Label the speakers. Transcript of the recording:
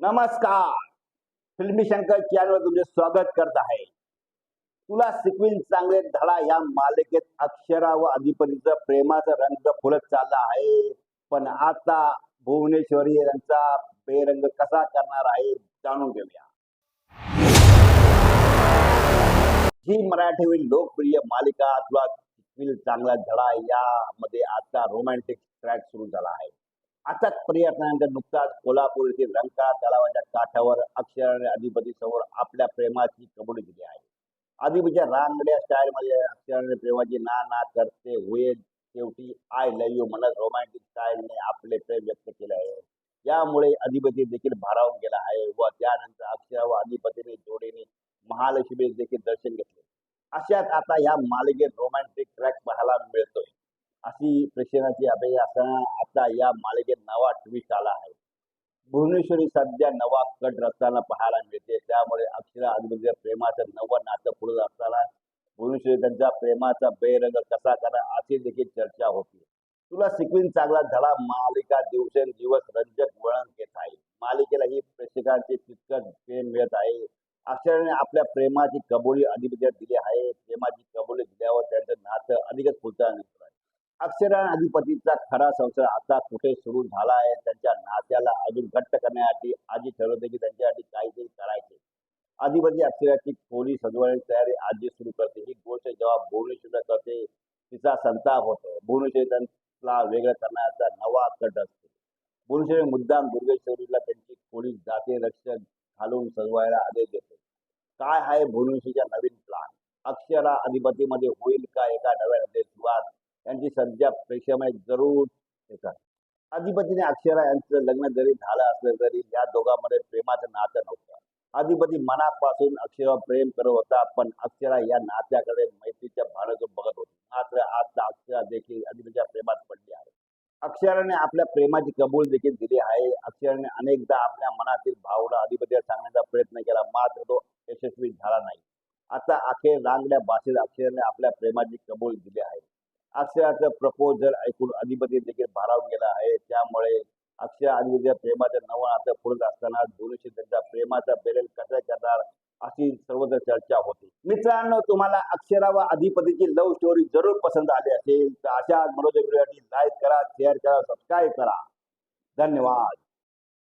Speaker 1: नमस्कार. फिल्मी शंकर चॅनल तुमचे स्वागत करत आहे. तुला सिक्विन चांगले धडा या मालिकेत अक्षरा व अधिपतीचं प्रेमाचा रंग फुलत चालला आहे. पण आता भुवनेश्वरी यांचा बेरंग कसा करणार आहे जाणून घेऊया. ही मराठीवरील लोकप्रिय मालिका तुला सिक्विल चांगला धडा यामध्ये आता रोमॅन्टिक ट्रॅक सुरू झाला आहे. अचाक प्रयत्नानंतर नुकताच कोल्हापूर येथील रंका तलावाच्या काठावर अक्षराने अधिपती समोर आपल्या प्रेमाची कबुली दिली आहे. अधिपतीच्या रांगड्या स्टाईल मध्ये अक्षराने प्रेमाची ना ना करते होईल शेवटी आय लव्ह यू म्हणत रोमॅन्टिक स्टाईलने आपले प्रेम व्यक्त केले आहे. यामुळे अधिपती देखील भारावून गेला आहे व त्यानंतर अक्षरा व अधिपतीने जोडीने महालक्ष्मी देखील दर्शन घेतले. अशात आता या मालिकेत रोमॅन्टिक ट्रॅक पाहायला मिळतोय. अशी प्रेक्षणाची अपेक्षा असताना आता या मालिकेत नवा ट्विस्ट आला आहे. भुवनेश्वरी सध्या नवा कट रचताना पाहायला मिळते. त्यामुळे अक्षरा अधिपतीच्या प्रेमाचं नवं नातं पुढे असताना भुवनेश्वरी त्यांचा प्रेमाचा बेरंग कसा करा अशी देखील चर्चा होती. तुला शिकवीन चांगला धडा मालिका दिवसेंदिवस रंजक वळण घेत आहे. मालिकेला ही प्रेक्षकांचे तितकं प्रेम मिळत आहे. अक्षराने आपल्या प्रेमाची कबुली अधिपत्यात दिली आहे. प्रेमाची कबुली दिल्यावर त्यांचं नातं अधिकच फुलताना अक्षराधिपतीचा खरा संसार आता कुठे सुरू झाला आहे त्यांच्या नात्याला अजून घट्ट करण्यासाठी आजी ठरवते की त्यांच्यासाठी काहीतरी करायचे. अधिपती अक्षराची खोली सजवण्याची तयारी आजी सुरू करते. ही गोष्ट जेव्हा भुवनेश्वर करते तिचा संताप होतो. भुवनेश्वरला वेगळं करण्याचा नवा कट असतो. भुवनेश्वर मुद्दाम दुर्गेश्वरीला त्यांची खोली जाते रक्षक घालून सजवायला आदेश देते. काय आहे भुवनेश्वरीचा नवीन प्लान अक्षरा अधिपतीमध्ये होईल का एका नव्या यांची सध्या प्रेक्षमय जरूर येतात. अधिपतीने अक्षरा यांचं लग्न जरी झालं असलं तरी या दोघांमध्ये प्रेमाचं नातं नव्हतं. अधिपती मनापासून अक्षरा प्रेम करत होता पण अक्षरा या नात्याकडे मैत्रीच्या भावनेतून बघत होती. मात्र आता अक्षरा देखील अधिपतीच्या प्रेमात पडली आहे. अक्षराने आपल्या प्रेमाची कबूल देखील दिली आहे. अक्षराने अनेकदा आपल्या मनातील भावना अधिपतीला सांगण्याचा प्रयत्न केला मात्र तो यशस्वी झाला नाही. आता अखेर रांगड्या भाषेत अक्षराने आपल्या प्रेमाची कबूल दिली आहे. अक्षयाचं प्रपोजल ऐकून अधिपती देखील भारावून गेला आहे. त्यामुळे अक्षर अधिपतीच्या प्रेमाच्या नवा आता पुढत असताना दोनशे त्यांच्या प्रेमाचा बेरेल कसा करणार अशी सर्वत्र चर्चा होती. मित्रांनो तुम्हाला अक्षरा व अधिपतीची लव्ह स्टोरी जरूर पसंत आली असेल. तर अशा मनोज व्हिडिओसाठी लाईक करा शेअर करा सबस्क्राईब करा. धन्यवाद.